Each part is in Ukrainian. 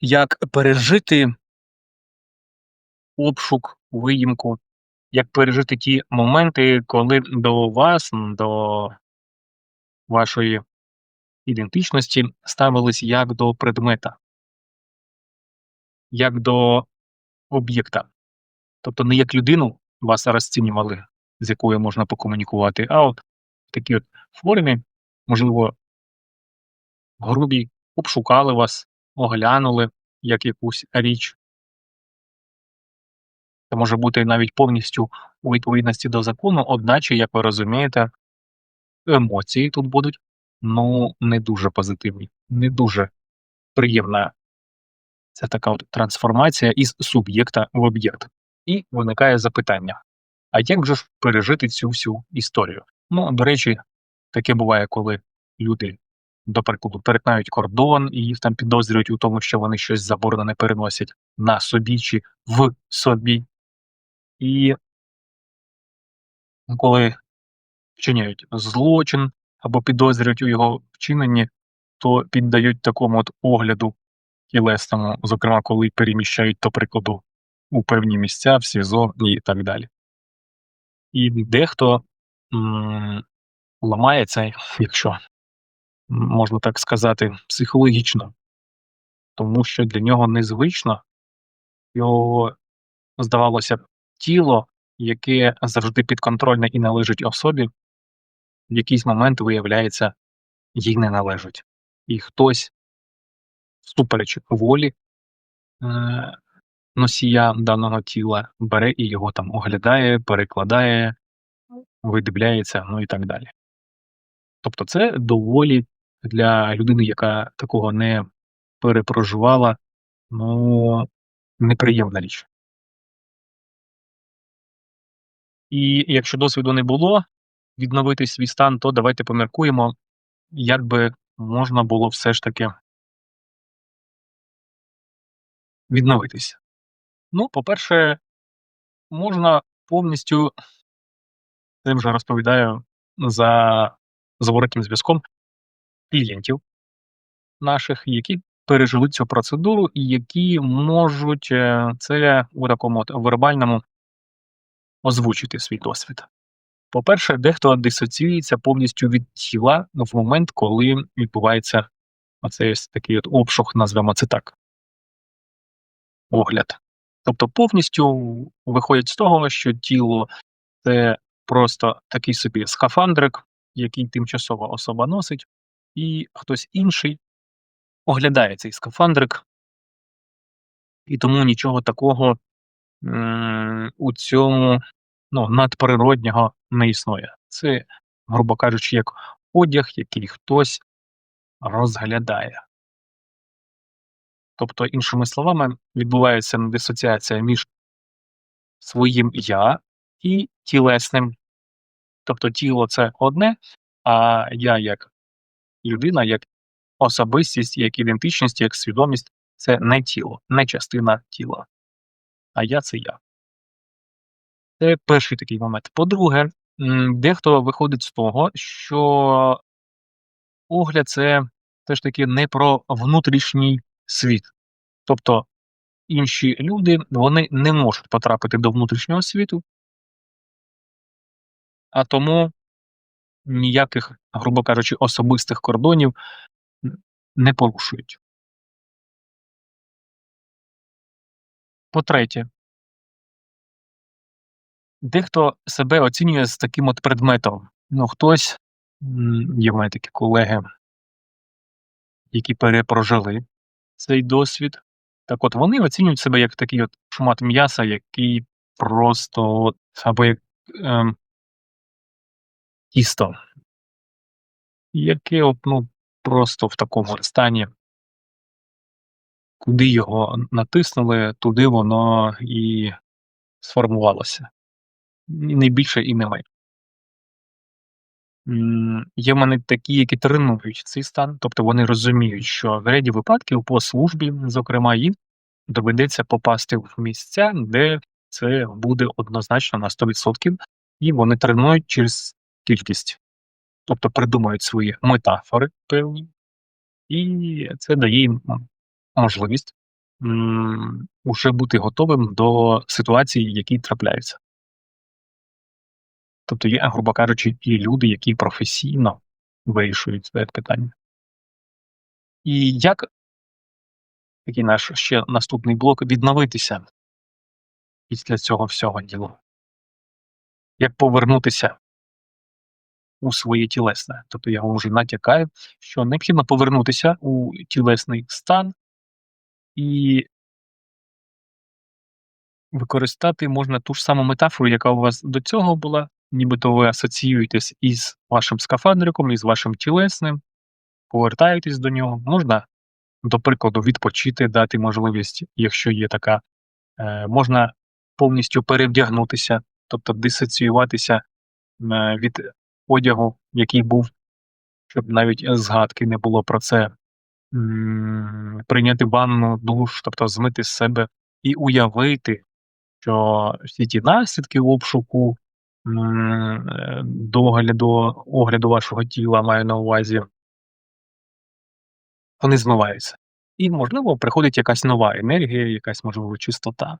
Як пережити обшук, виїмку, як пережити ті моменти, коли до вас, до вашої ідентичності ставились як до предмета, як до об'єкта. Тобто не як людину вас розцінювали, з якою можна покомунікувати, а от в такій от формі, можливо, грубій, обшукали вас, оглянули як якусь річ. Це може бути навіть повністю у відповідності до закону, одначе, як ви розумієте, емоції тут будуть ну не дуже позитивні, не дуже приємна. Це така от трансформація із суб'єкта в об'єкт. І виникає запитання: а як же ж пережити цю всю історію? Ну, до речі, таке буває, коли люди, до прикладу, перетинають кордон і їх там підозрюють у тому, що вони щось заборонене переносять на собі чи в собі. І коли вчиняють злочин або підозрюють у його вчиненні, то піддають такому от огляду тілесному, зокрема, коли переміщають, до прикладу, у певні місця, в СІЗО і так далі. І дехто м, ламається, якщо можна так сказати, психологічно, тому що для нього незвично його, здавалося б, тіло, яке завжди підконтрольне і належить особі, в якийсь момент виявляється, їй не належить. І хтось, всупереч волі е, носія даного тіла, бере і його там оглядає, перекладає, видивляється, ну і так далі. Тобто, це доволі для людини, яка такого не перепроживала, ну неприємна річ. І якщо досвіду не було відновити свій стан, то давайте поміркуємо, як би можна було все ж таки відновитися. Ну, по-перше, можна повністю, це вже розповідаю за зворотнім зв'язком клієнтів наших, які пережили цю процедуру і які можуть е, це у такому от вербальному озвучити свій досвід. По-перше, дехто дисоціюється повністю від тіла в момент, коли відбувається оцей такий от обшук, назвемо це так. Огляд. Тобто повністю виходять з того, що тіло це просто такий собі скафандрик, який тимчасова особа носить, і хтось інший оглядає цей скафандрик, і тому нічого такого у цьому ну, надприроднього не існує. Це, грубо кажучи, як одяг, який хтось розглядає. Тобто, іншими словами, відбувається дисоціація між своїм я і тілесним. Тобто тіло це одне, а я як людина, як особистість, як ідентичність, як свідомість це не тіло, не частина тіла. А я це я. Це перший такий момент. По-друге, дехто виходить з того, що огляд це все ж таки не про внутрішній світ. Тобто інші люди вони не можуть потрапити до внутрішнього світу, а тому ніяких, грубо кажучи, особистих кордонів не порушують. По-третє, дехто себе оцінює з таким от предметом. Ну, хтось, м, є в мене такі колеги, які перепрожили цей досвід. Так от вони оцінюють себе як такий от шмат м'яса, який просто або як ем, тісто, яке ну, просто в такому стані, куди його натиснули, туди воно і сформувалося. Не більше і не менше. Є в мене такі, які тренують цей стан, тобто вони розуміють, що в ряді випадків по службі, зокрема, їм доведеться попасти в місця, де це буде однозначно на 100%, і вони тренують через кількість, тобто придумують свої метафори певні, і це дає їм можливість уже бути готовим до ситуацій, які трапляються. Тобто є, грубо кажучи, і люди, які професійно вирішують це питання. І як такий наш ще наступний блок відновитися після цього всього діла? Як повернутися у своє тілесне? Тобто я вам вже натякаю, що необхідно повернутися у тілесний стан і використати можна ту ж саму метафору, яка у вас до цього була, нібито ви асоціюєтесь із вашим скафандриком, із вашим тілесним, повертаєтесь до нього. Можна, до прикладу, відпочити, дати можливість, якщо є така, е, можна повністю перевдягнутися, тобто дисоціюватися е, від одягу, який був, щоб навіть згадки не було про це. Прийняти ванну, душ, тобто змити з себе і уявити, що всі ті наслідки обшуку, е, догляду, огляду вашого тіла маю на увазі, вони змиваються. І, можливо, приходить якась нова енергія, якась, можливо, чистота.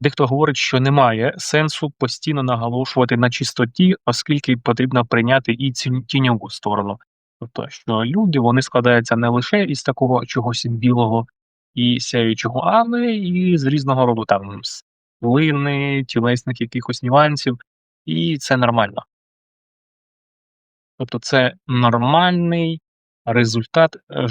Дехто говорить, що немає сенсу постійно наголошувати на чистоті, оскільки потрібно прийняти і тіньову сторону. Тобто, що люди вони складаються не лише із такого чогось білого і сяючого, але і з різного роду там глини, тілесних якихось нюансів, і це нормально. Тобто, це нормальний результат е,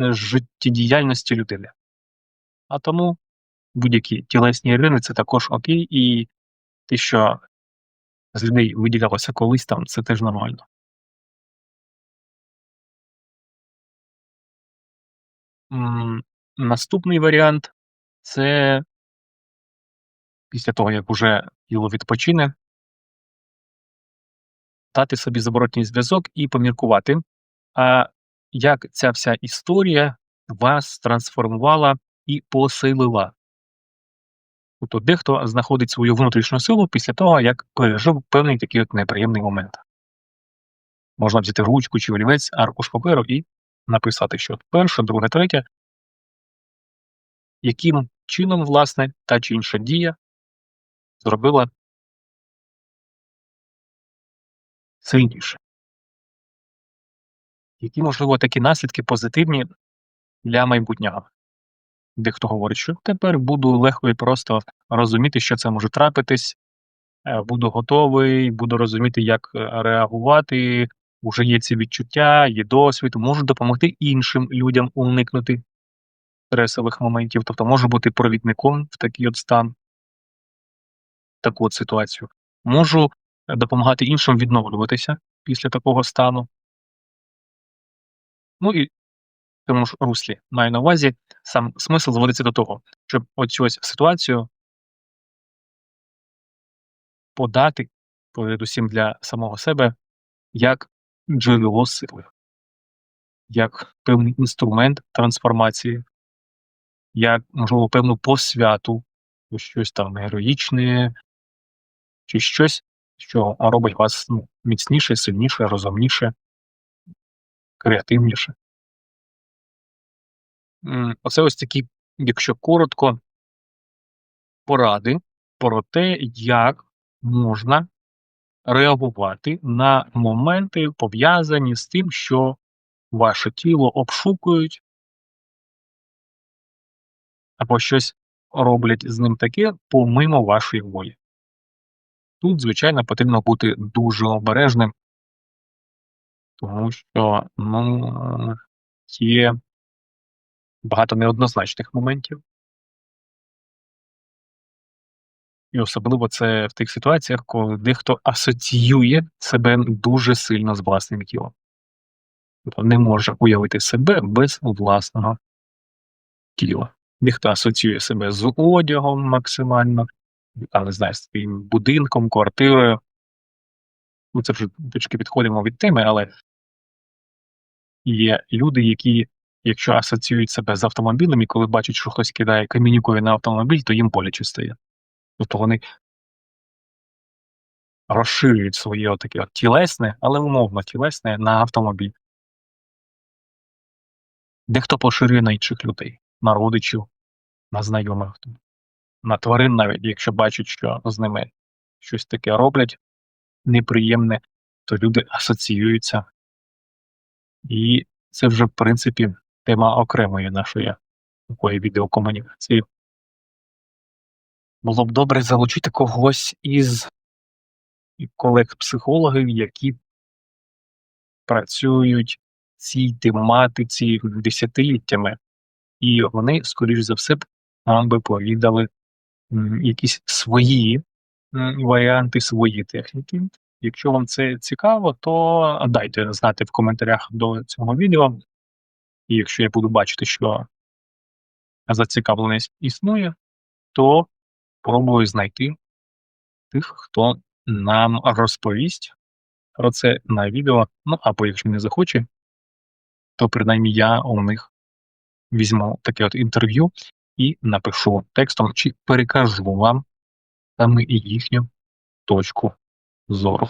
е, життєдіяльності людини. А тому будь-які тілесні рини це також окей, і те, що з людей виділялося колись там, це теж нормально. Наступний варіант це після того, як уже тіло відпочине, дати собі зворотній зв'язок і поміркувати, а як ця вся історія вас трансформувала і посилила. Тобто дехто знаходить свою внутрішню силу після того, як пережив певний такий от неприємний момент. Можна взяти ручку чи олівець, аркуш паперу і написати, що перше, друге, третє, яким чином, власне, та чи інша дія зробила сильніше. Які, можливо, такі наслідки позитивні для майбутнього. Дехто говорить, що тепер буду легко і просто розуміти, що це може трапитись, е, буду готовий, буду розуміти, як е, реагувати, уже є ці відчуття, є досвід, можу допомогти іншим людям уникнути стресових моментів, тобто можу бути провідником в такий от стан, таку от ситуацію. Можу е, допомагати іншим відновлюватися після такого стану. Ну і тому ж руслі маю на увазі, сам смисл зводиться до того, щоб оцю ось ситуацію подати, передусім для самого себе, як джерело сили, як певний інструмент трансформації, як, можливо, певну посвяту, щось там героїчне, чи щось, що робить вас ну, міцніше, сильніше, розумніше, креативніше. Оце ось такі, якщо коротко, поради про те, як можна реагувати на моменти, пов'язані з тим, що ваше тіло обшукують або щось роблять з ним таке помимо вашої волі. Тут, звичайно, потрібно бути дуже обережним, тому що ну, є багато неоднозначних моментів. І особливо це в тих ситуаціях, коли дехто асоціює себе дуже сильно з власним тілом. Тобто не може уявити себе без власного тіла. Дехто асоціює себе з одягом максимально, а не знаю, з своїм будинком, квартирою. Ну, це вже трішки підходимо від теми, але є люди, які, якщо асоціюють себе з автомобілем, і коли бачать, що хтось кидає камінюкою на автомобіль, то їм боляче стає. Тобто вони розширюють своє таке тілесне, але умовно тілесне на автомобіль. Дехто поширює на інших людей. на родичів, на знайомих, на тварин, навіть якщо бачать, що з ними щось таке роблять неприємне, то люди асоціюються. І це вже, в принципі, тема окремої нашої такої відеокомунікації. Було б добре залучити когось із колег-психологів, які працюють цій тематиці десятиліттями, і вони, скоріш за все, нам би повідали якісь свої варіанти, свої техніки. Якщо вам це цікаво, то дайте знати в коментарях до цього відео. І якщо я буду бачити, що зацікавленість існує, то пробую знайти тих, хто нам розповість про це на відео. Ну або якщо не захоче, то принаймні я у них візьму таке от інтерв'ю і напишу текстом чи перекажу вам саме їхню точку зору.